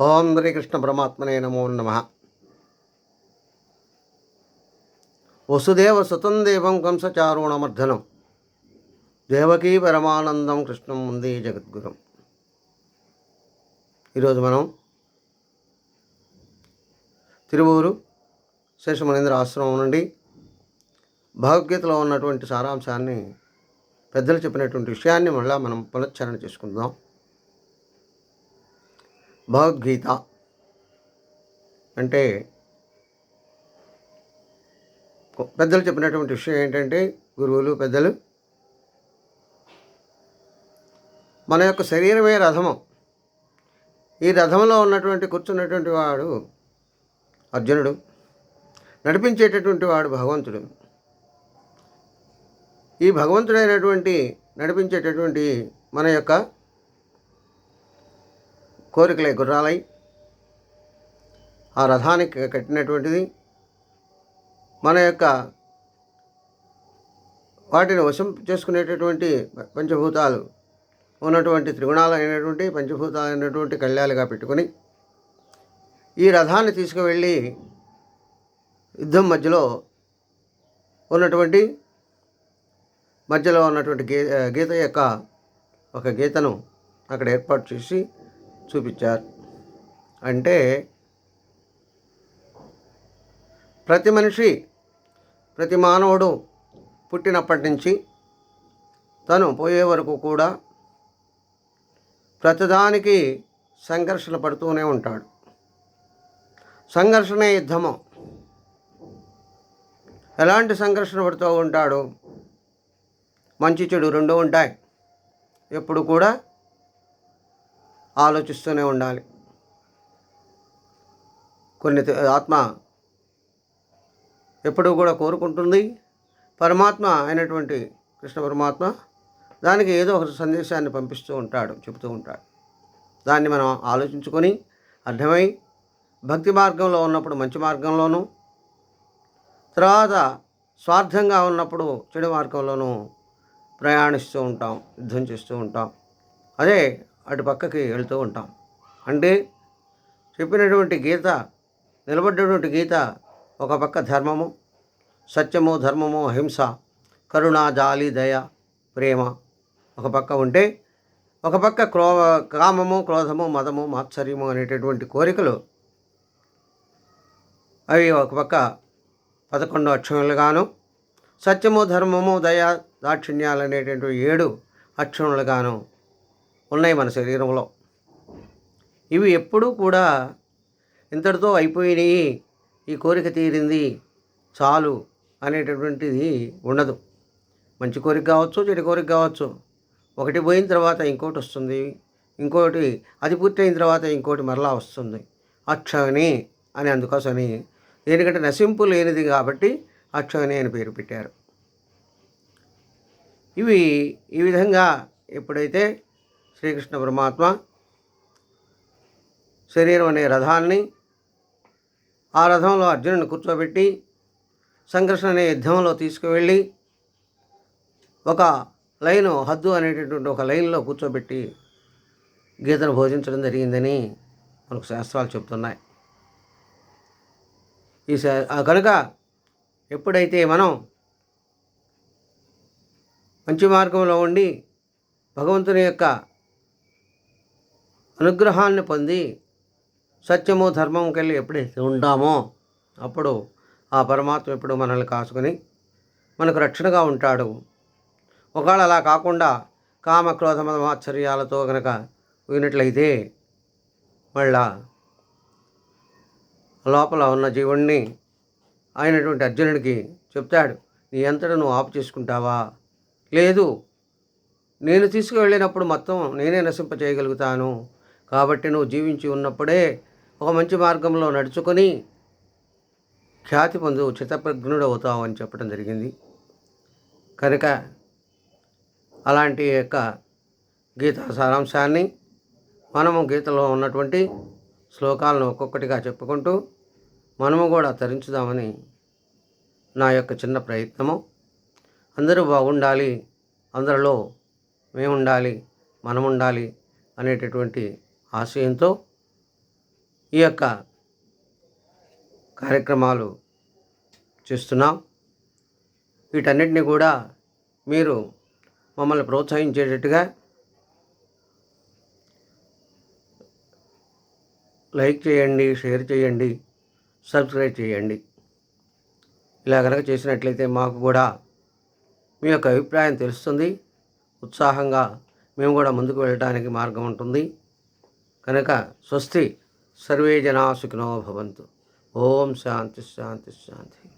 ఓం శ్రీకృష్ణ పరమాత్మనే నమో నమ. వసుదేవ సుతం దేవం కంసచారుణమర్ధనం. దేవకీ పరమానందం కృష్ణం ఉంది జగద్గురం. ఈరోజు మనం తిరువూరు శేషమనేంద్ర ఆశ్రమం నుండి భగవద్గీతలో ఉన్నటువంటి సారాంశాన్ని పెద్దలు చెప్పినటువంటి విషయాన్ని మళ్ళీ మనం పునశ్చరణ చేసుకుందాం. భగవద్గీత. అంటే పెద్దలు చెప్పినటువంటి విషయం ఏంటంటే గురువులు పెద్దలు మన యొక్క శరీరమే రథము. ఈ రథంలో ఉన్నటువంటి కూర్చున్నటువంటి వాడు అర్జునుడు. నడిపించేటటువంటి వాడు భగవంతుడు. ఈ భగవంతుడైనటువంటి నడిపించేటటువంటి మన యొక్క కోరికలే గుర్రాలై. ఆ రథానికి కట్టినటువంటిది మన యొక్క వాటిని వశం చేసుకునేటటువంటి పంచభూతాలు ఉన్నటువంటి త్రిగుణాలు అయినటువంటి పంచభూతాలు అయినటువంటి కళ్యాలుగా పెట్టుకొని ఈ రథాన్ని తీసుకువెళ్ళి యుద్ధం మధ్యలో ఉన్నటువంటి మధ్యలో ఉన్నటువంటి గీ గీత యొక్క ఒక గీతను అక్కడ ఏర్పాటు చేసి చూపించారు. అంటే ప్రతి మనిషి ప్రతి మానవుడు పుట్టినప్పటి నుంచి తను పోయే వరకు కూడా ప్రతిదానికి సంఘర్షణ పడుతూనే ఉంటాడు. సంఘర్షణే యుద్ధము ఎలాంటి సంఘర్షణ పడుతూ ఉంటాడు? మంచి చెడు రెండు ఉంటాయి. ఎప్పుడు కూడా ఆలోచిస్తూనే ఉండాలి. కొన్ని ఆత్మ ఎప్పుడూ కూడా కోరుకుంటుంది. పరమాత్మ అయినటువంటి కృష్ణ పరమాత్మ దానికి ఏదో ఒక సందేశాన్ని పంపిస్తూ ఉంటాడు చెబుతూ ఉంటాడు. దాన్ని మనం ఆలోచించుకొని అర్థమై భక్తి మార్గంలో ఉన్నప్పుడు మంచి మార్గంలోనూ తర్వాత స్వార్థంగా ఉన్నప్పుడు చెడు మార్గంలోనూ ప్రయాణిస్తూ ఉంటాం యుద్ధం చేస్తూ ఉంటాం. అదే అటు పక్కకి వెళ్తూ ఉంటాం. అంటే చెప్పినటువంటి గీత నిలబడ్డటువంటి గీత ఒక పక్క ధర్మము సత్యము ధర్మము అహింస కరుణ జాలి దయ ప్రేమ ఒక పక్క ఉంటే ఒక పక్క క్రో కామము క్రోధము మదము మాత్సర్యము అనేటటువంటి కోరికలు అవి ఒక పక్క పదకొండు అక్షరములుగాను సత్యము ధర్మము దయ దాక్షిణ్యాలు అనేటటువంటి ఏడు అక్షరములుగాను ఉన్నాయి మన శరీరంలో. ఇవి ఎప్పుడూ కూడా ఇంతటితో అయిపోయినాయి. ఈ కోరిక తీరింది. చాలు అనేటటువంటిది ఉండదు. మంచి కోరిక కావచ్చు చెడు కోరిక కావచ్చు. ఒకటి పోయిన తర్వాత ఇంకోటి వస్తుంది. ఇంకోటి అది పూర్తయిన తర్వాత ఇంకోటి మరలా వస్తుంది. అక్షని అని అందుకోసమని దేనికంటే నశింపు లేనిది కాబట్టి అక్షని అని పేరు పెట్టారు. ఇవి ఈ విధంగా ఎప్పుడైతే శ్రీకృష్ణ పరమాత్మ శరీరం అనే రథాన్ని ఆ రథంలో అర్జునుని కూర్చోబెట్టి సంఘర్షణ అనే యుద్ధంలో తీసుకువెళ్ళి ఒక లైను హద్దు అనేటటువంటి ఒక లైన్లో కూర్చోబెట్టి గీతను భోజించడం జరిగిందని మనకు శాస్త్రాలు చెప్తున్నాయి ఈ శా- ఆ కనుక ఎప్పుడైతే మనం మంచి మార్గంలో ఉండి భగవంతుని యొక్క అనుగ్రహాన్ని పొంది సత్యము ధర్మం కలిగి ఎప్పుడైతే ఉంటామో అప్పుడు ఆ పరమాత్మ ఎప్పుడు మనల్ని కాసుకొని మనకు రక్షణగా ఉంటాడు. ఒకవేళ అలా కాకుండా కామ క్రోధ మధమాశ్చర్యాలతో కనుక పోయినట్లయితే మళ్ళా లోపల ఉన్న జీవుణ్ణి అయినటువంటి అర్జునుడికి చెప్తాడు నీ అంతటా నువ్వు ఆపు చేసుకుంటావా? లేదు నేను తీసుకువెళ్ళినప్పుడు మొత్తం నేనే నశింప చేయగలుగుతాను కాబట్టి నువ్వు జీవించి ఉన్నప్పుడే ఒక మంచి మార్గంలో నడుచుకొని ఖ్యాతి పొందు చిత్తప్రజ్ఞుడు అవుతావు అని చెప్పడం జరిగింది. కనుక అలాంటి యొక్క గీత సారాంశాన్ని మనము గీతలో ఉన్నటువంటి శ్లోకాలను ఒక్కొక్కటిగా చెప్పుకుంటూ మనము కూడా తరించుదామని నా యొక్క చిన్న ప్రయత్నము. అందరూ బాగుండాలి అందరిలో మేముండాలి మనముండాలి అనేటటువంటి ఆశయంతో ఈ యొక్క కార్యక్రమాలు చేస్తున్నాం. వీటన్నిటిని కూడా మీరు మమ్మల్ని ప్రోత్సహించేటట్టుగా లైక్ చేయండి షేర్ చేయండి సబ్స్క్రైబ్ చేయండి. ఇలా కనుక చేసినట్లయితే మాకు కూడా మీ యొక్క అభిప్రాయం తెలుస్తుంది. ఉత్సాహంగా మేము కూడా ముందుకు వెళ్ళడానికి మార్గం ఉంటుంది. కనుక స్వస్తి సర్వే జనా సుఖినో భవంతు. ఓం శాంతి శాంతి శాంతి.